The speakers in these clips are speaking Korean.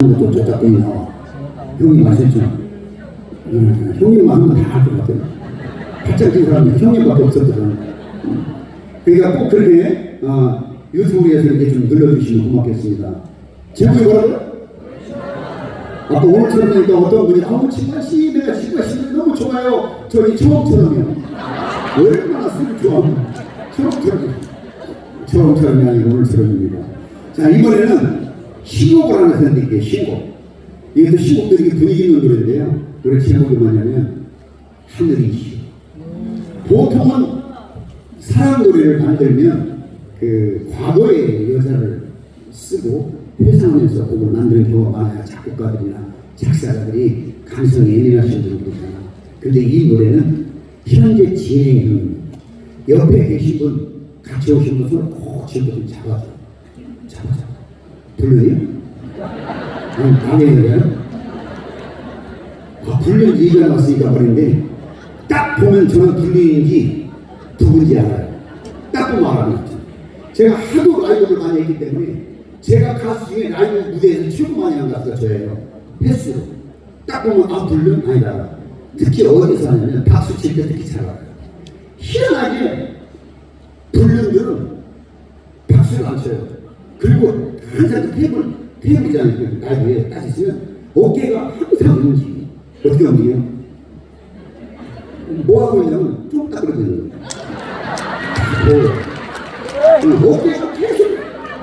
것도 저작권이 나와. 형이 마셨죠. 하면 다할것 같아요. 팔짝 뛴 사람이 형님밖에 없었거든. 음. 그러니까 꼭 그렇게 어, 유튜브에서 이렇게 좀 눌러주시면 고맙겠습니다. 제목이 뭐라고요? 아까 오늘처럼 보니까 어떤 분이 아우 정말 씨 내가 씨가 씨 너무 좋아요. 저희 처음처럼이요. 얼마나 술을 좋아하면 처음처럼 처음처럼이 아니고 오늘처럼입니다. 자 이번에는 신곡을 하나 선택할게요. 신곡. 이것도 신곡들이 분위기 있는 노래인데요. 노래 제목이 뭐냐면 하늘이시오. 보통은 사랑 노래를 만들면 그 과거의 여자를 쓰고 회상하면서 곡을 만드는 경우가 많아요. 작곡가들이나 작사가들이 감성에 예민하신 분들이잖아. 근데 이 노래는 현재 진행형 옆에 계신 분 같이 오신 분 손을 꼭 쥐고 좀 잡아줘. 잡아줘. 불러요? 아니, 남의 노래요? 아, 불린 얘기가 나왔으니까 말인데 딱 보면 저는 불리는지 누군지 알아요. 딱 보면 알아요. 제가 하도 라이브를 많이 했기 때문에 제가 가수 중에 라이브 무대에서 최고 많이 한 가수가 저예요. 횟수로. 딱 보면 아 불륜 아니다. 특히 어디서 하냐면 박수 칠 때 특히 잘 알아요. 희한하게 불륜들은 박수를 안 쳐요. 그리고 그 테이블이잖아요. 그 라이브에 딱 있으면 어깨가 항상 움직이. 어떻게 움직여요? 뭐 하고 있냐면 쭉 따그러지는 거예요. 뭐, 어깨가 계속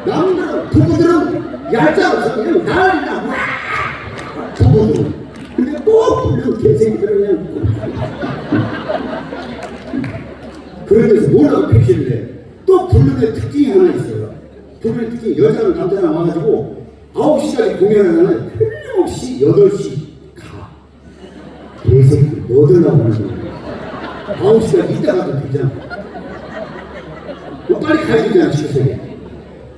남들은 부부들은 얄짤없어 그냥 난리나 와 부부들은 근데 꼭 불륜 개새끼들은 그냥 그러면서 뭐라고 팩시를 해. 또 불륜의 특징이 하나 있어요. 불륜의 특징이 여자는 남자랑 와가지고 9시까지 공연하면 틀림없이 8시 가. 개새끼 뭐들 나오는 거야. 9시까지 이따가도 되잖아. 뭐 빨리 가야 되잖아, 식소에.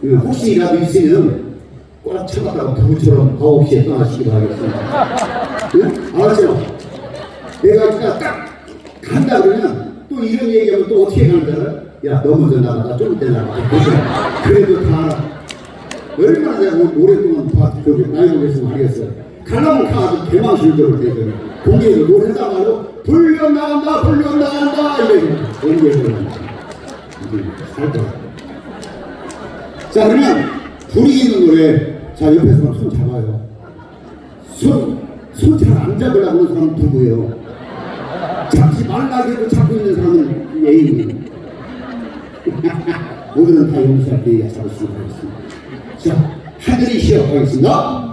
혹시라도 있으면 꼭 참았다가 부부처럼 9시에 떠나시기 바라겠습니다. 응? 알았죠? 내가 딱 간다 그러면 또 이런 얘기하면 또 어떻게 가는 줄 알아? 야, 너 먼저 나가, 나좀 이따 나가. 그래도 다. 얼마나 내가 오- 오랫동안 봐, 저기 라이브에서 말했어요. 가려면 가도 대망실적으로 되거든. 공개에서 노래다 말고 불려 나간다, 불려 나간다 이래서 공개에서 살 거야. 자 그러면 분위기 있는 노래 자 옆에서 그럼 손 잡아요. 손손 잘 안 잡으려고 하는 사람 누구예요? 잡지 말라고 해도 잡고 있는 사람은 예인이에요. 오늘은 다 용서할게 잡으시기 바라겠습니다. 자, 하늘이 시작하겠습니다.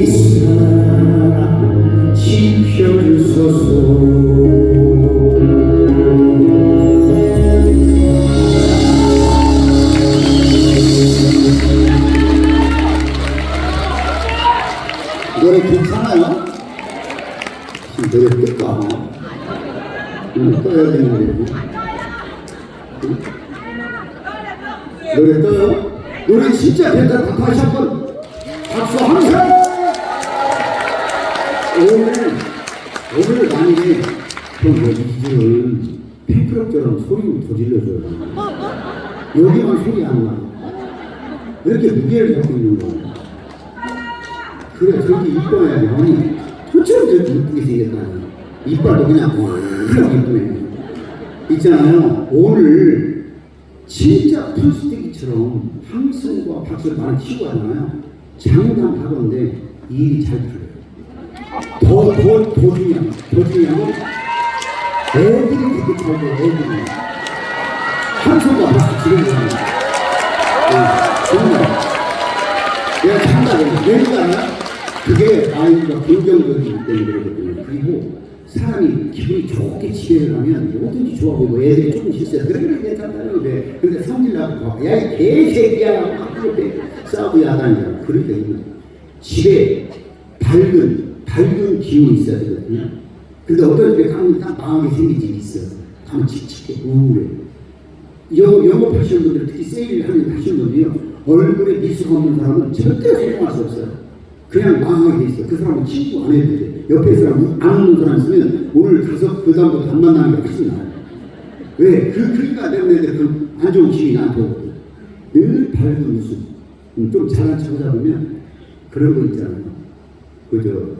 Peace. 오늘 만약에 그럼 이들은 팬클럽처럼 소리 좀더 질러줘요 여기만 소리 안 나. 왜 이렇게 무게를 잡고 있는 거야? 그래, 저렇게 이뻐야지. 아니, 도대체 저렇게 이쁘게 생겼다니. 이빨도 그냥 그냥 이쁘네. 있잖아요. 오늘 진짜 풀스테이처럼 함성과 박수를 많이 치고 하잖아요. 장담하건데 일이 잘 풀려 중요한, 더 중요한 건 애들이 그렇게 잘 돼요, 애들이. 함성과 박수 치는 거예요. 정말. 내가 참다고 왜냐 그게 아이가 긍정적이기 때문에 그러거든요. 그리고 사람이 기분이 좋게 지내를 하면 뭐든지 좋아 보이고 애들이 조금 실수해 그래 그래 괜찮다는 데 근데 성질 나고 야이 개새끼야. 막 그렇게 싸우고 야단이야. 그러니까 이거 집에 밝은 밝은 기운이 있어야 되거든요. 근데 어떤 집에 가면 딱 생긴 집이 있어 가면 칙칙해 우울해. 영업, 영업하시는 분들 특히 세일을 하는 하시는 분들이요. 얼굴에 미소가 없는 사람은 절대 성공할 수 없어요. 그냥 망하게 돼 있어요. 그 사람은 친구 안 해도 돼. 옆에 사람 안 오는 사람 있으면 오늘 가서 그 다음부터 안 만나는 게 훨씬 나아요. 왜? 그, 그러니까 때문에 그안 좋은 기운이 나한테 오거든 늘 밝은 웃음. 음, 좀 잘난 척 보면 그런 거 있잖아요. 그저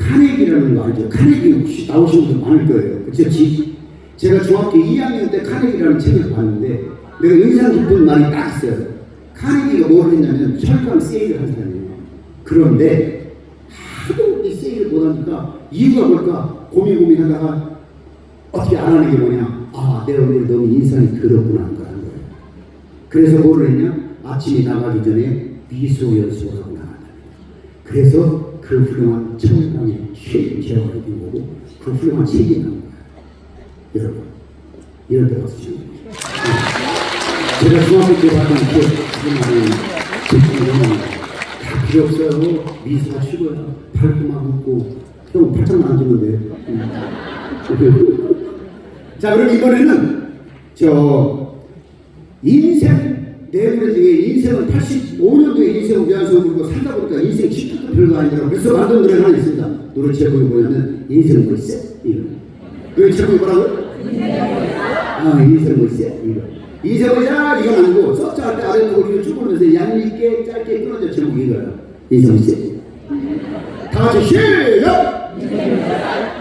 카네기라는 거 알죠? 카네기 혹시 나오신 분들 많을 거예요 그쵸? 지, 제가 중학교 2학년 때 카네기라는 책을 봤는데 내가 인상 깊은 말이 딱 있어요. 카네기가 뭘 했냐면 철강 세일을 한 사람이에요. 그런데 하도 이 세일을 못하니까 이유가 뭘까 고민 고민하다가 어떻게 알아내게 뭐냐 아 내가 오늘 너무 인상이 더럽구나 하는 거예요. 그래서 뭘 했냐 아침에 나가기 전에 미소 연습을 하고 나간다. 그래서 그 훌륭한 철강의 최 제어가 된 거고 그 훌륭한 거예요. 여러분 이런 데 가서 지금 제가 중학교 때 봤던 그 지금은 다 필요 없어요. 미소가 최고야 팔뚝만 웃고 형 팔짱만 안 주면 돼 자, 그럼 이번에는 저 인생 내 노래 중에 인생은 85년도에 인생을 위해서 부르고 살다 보니까 인생 10분도 별거 아니더라고 그래서 만든 노래가 하나 있습니다 노래 제목이 뭐냐면 인생은 뭐 있어? 이거 그 제목이 뭐라고요? 아 인생 뭐 있어? 이거 인생은 자 이건 아니고 썼자 때 아래쪽으로 쭉 보면서 얄밉게 짧게 끊어져 제목이 이거야 인생 뭐 있어? 다 같이 시작!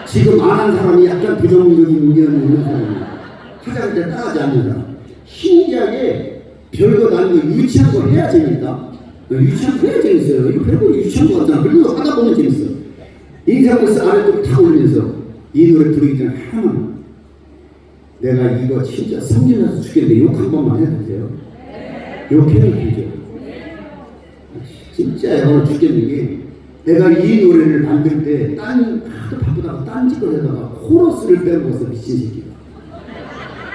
지금 안 한 사람이 약간 부정적인 의견이 있는 사람이야. 하자는 때 따라하지 않는 사람. 신기하게 별거 아니고 유치한 걸 해야 재밌다. 유치한 거 해야 재밌어요. 이거 별거 유치한 거 같잖아. 그리고 하다 보면 재밌어. 인상버스 아래쪽 다 올리면서 이 노래 부르기 전에 하나만 내가 이거 진짜 성질나서 죽겠는데 욕 한 번만 해도 돼요? 욕해도 되죠? 진짜 오늘 죽겠는 게 내가 이 노래를 만들 때 딴 하도 바쁘다가 딴짓거리다가 코러스를 빼먹었어 미친 새끼가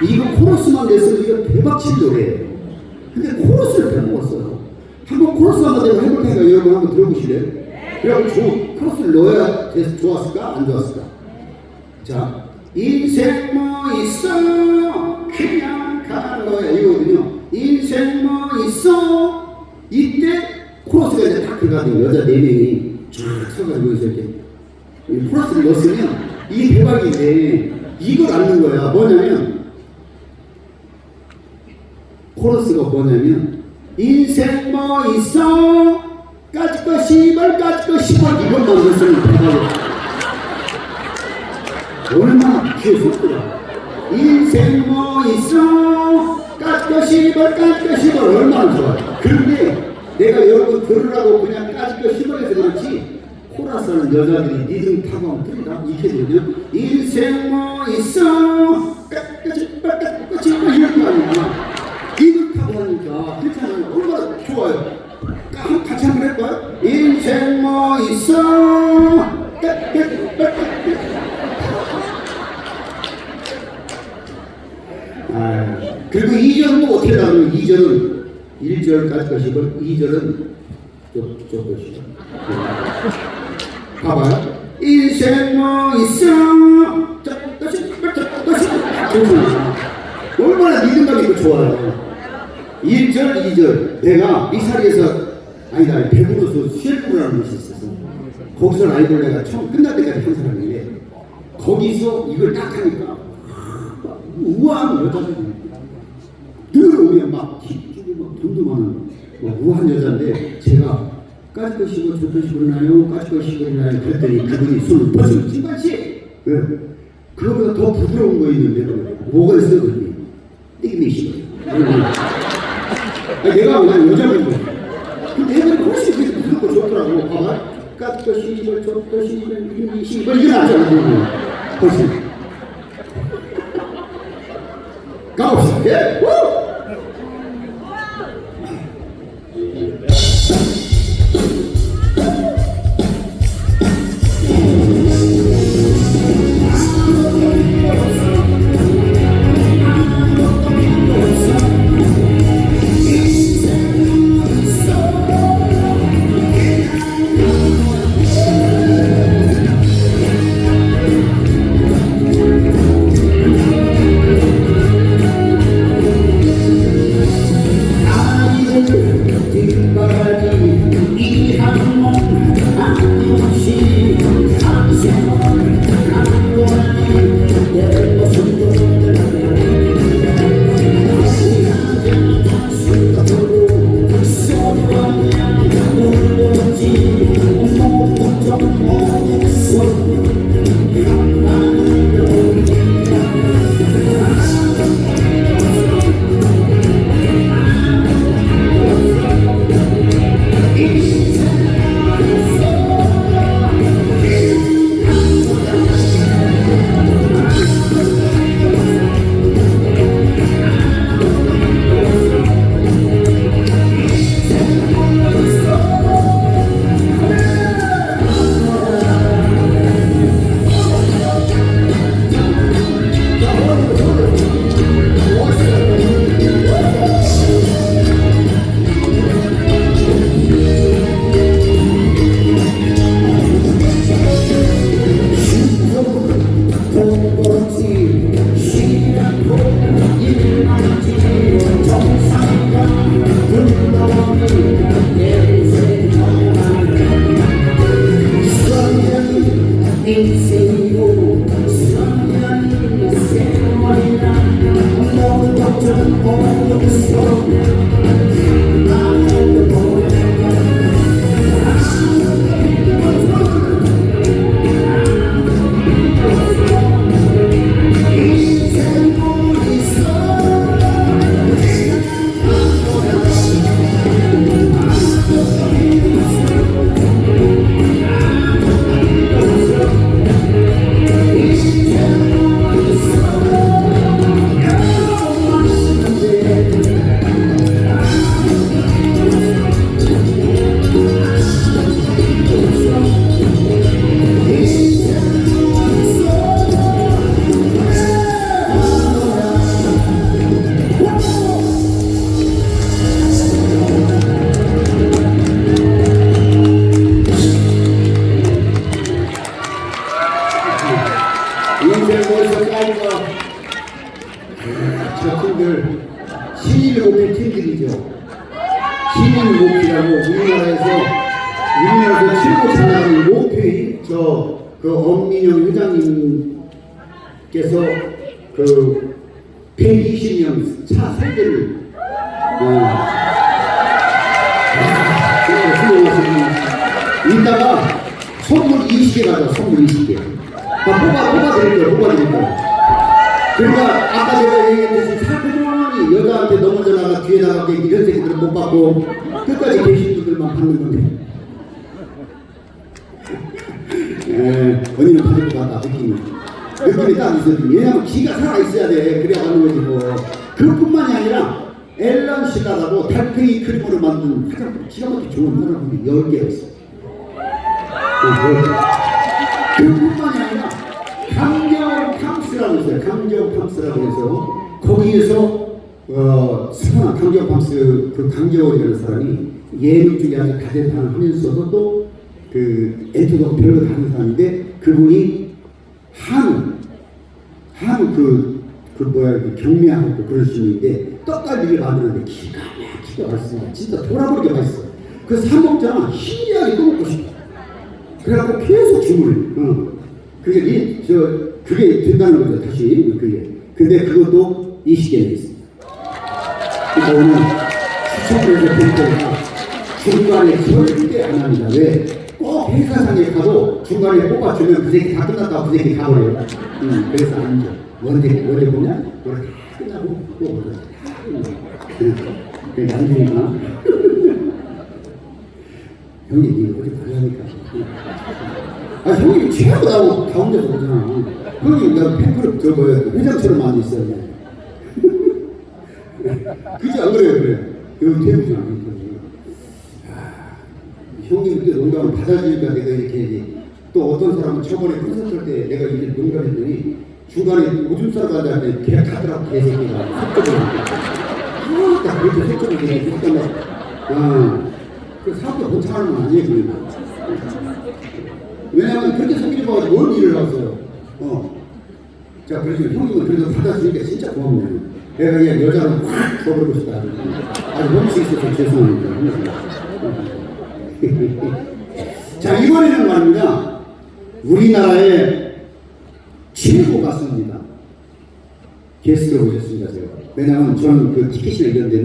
이거 코러스만 냈으면 이거 대박 칠 노래예요 근데 코러스를 빼먹었어요. 한번 코러스 한번 내가 해볼 테니까 여러분 한번 들어보실래요? 그래갖고 조, 코러스를 넣어야 돼서 좋았을까? 안 좋았을까? 자 인생 뭐 있어? 그냥 가는 거야. 이거거든요. 인생 뭐 있어? 이때 코러스가 이제 딱 들어가거든요 여자 네 명이 쫙 서가지고 이렇게 이 플러스를 넣었으면 이게 대박인데 이걸 않는 거야. 뭐냐면 코러스가 뭐냐면 인생 뭐 있어? 까짓 거 시벌 까짓 거 시벌 이것만 넣었으면 대박이야. 얼마나 귀에 속더라 인생 뭐 있어? 까짓 거 시벌 까짓 거 시벌 얼마나 좋아. 그런데 내가 여러분 들으라고 그냥 까짓 거 시벌해서 그렇지 코라스는 여자들이 리듬 타고 하면 틀리다 되면 인생 뭐 있어 아, 그리고 2절은 또 어떻게 나오냐면 2절은 1절까지 것이고 2절은 저저 것이다. 봐봐요. 인생 뭐 있어? 저것이 저것이 좋잖아. 얼마나 있고 좋아요. 1절, 2절. 내가 미사리에서 아니다 배부로서 쉘프라는 것이 있었어. 거기서 라이브를 내가 처음 끝날 때까지 한 사람인데 거기서 이걸 딱 하니까 우아한 여자들이 늘 오면 막 뒤쪽에 막 많은 뭐 우아한 여자인데 제가 까짓 것이고 저것 것이고나요 까짓 것이고 나요 그랬더니 그분이 손을 뻗으면 찐같이 왜? 그거보다 더 부드러운 거 있는데 뭐가 있어 그랬더니 띠기미시 내가 그냥 거야 근데 애들이 훨씬 그게 부드럽고 좋더라고. 봐봐. 까짓 것이고 저것 이미시 뭐 이게 낫잖아 훨씬 거? 저 팀들 신인 목표 팀들이죠. 신인 목표라고 우리나라에서 우리나라에서 최고 잘 나가는 목표인 저그 엄민영 회장님께서 그 120년 차 세대를 어, 이따가 선물 20개 가져 선물 20개 다 뽑아 뽑아 드릴게요 뽑아 드릴게요. 그러니까 아까 제가 얘기했듯이 사그머니 여자한테 넘어져 나가 뒤에 나가게 이런 새끼들은 못 받고 끝까지 계신 분들만 받는 건데. 에, 언니는 받을 것 같다 느낌이. 느낌이 딱 있어요 왜냐면 기가 살아있어야 돼 그래야 받는 거지 뭐. 그뿐만이 아니라 앨런 시가라고 달팽이 크림으로 만든 화장품 기가 막히게 좋은 화장품이 10개가 있어 강경 팜스라고 있어요. 강경 팜스라고 해서 거기에서 어 스파나 강경 팜스 그 강경이라는 사람이 예능 쪽에 아주 다재다능하면서도 또 그 애도가 별로 다른 사람인데 그분이 한우 한우 그, 그 뭐야 그 경매하고 또 그런 분인데 떡갈비를 만드는데 기가 막히게 맛있습니다. 진짜 돌아버리게 맛있어. 그래서 사 먹잖아 희미하게 또 먹고 싶어. 그래갖고 계속 주문해. 어. 그게 이, 저 그게 된다는 거죠 다시 그게. 근데 그것도 이 시계에 있습니다. 이거는 추천해서 될 거니까 중간에 절대 안 합니다. 왜? 꼭 행사장에 가도 중간에 뽑아주면 그 새끼 다 끝났다고 그 새끼 가버려요. 음, 그래서 안 줘. 언제, 언제 보면 다 끝나고 또. 음, 그게 남주니까. 형님, 이거 어디 가려니까. 아, 형님 최고다고 가운데서 보잖아. 형님, 나 팬클럽 저 뭐야, 회장처럼 많이 있어요. 그지 안 그래요, 그래. 여기 태우지 않으니까. 아, 형님 그때 농담을 받아주니까 내가 이렇게 또 어떤 사람은 저번에 콘서트 할때 내가 이렇게 농담했더니 중간에 오줌 싸러 할때 걔 가더라고 개새끼가 속적으로 아딱 그렇게 속적으로 되게 잠깐만 아 그 사업도 못 차는 건 아니에요 그러면 왜냐하면 그렇게 속이지 마고 뭔 일을 하세요 어. 자, 그래서 형님은 그래도 받아주니까 진짜 고맙네요. 내가 그냥 여자를 확 줘버리고 싶다. 아주 멈추 있어서 죄송합니다. 자, 이번에는 말입니다. 우리나라의 최고 가수입니다. 게스트로 오셨습니다, 제가. 왜냐하면 저는 그 티켓이나 이런 데는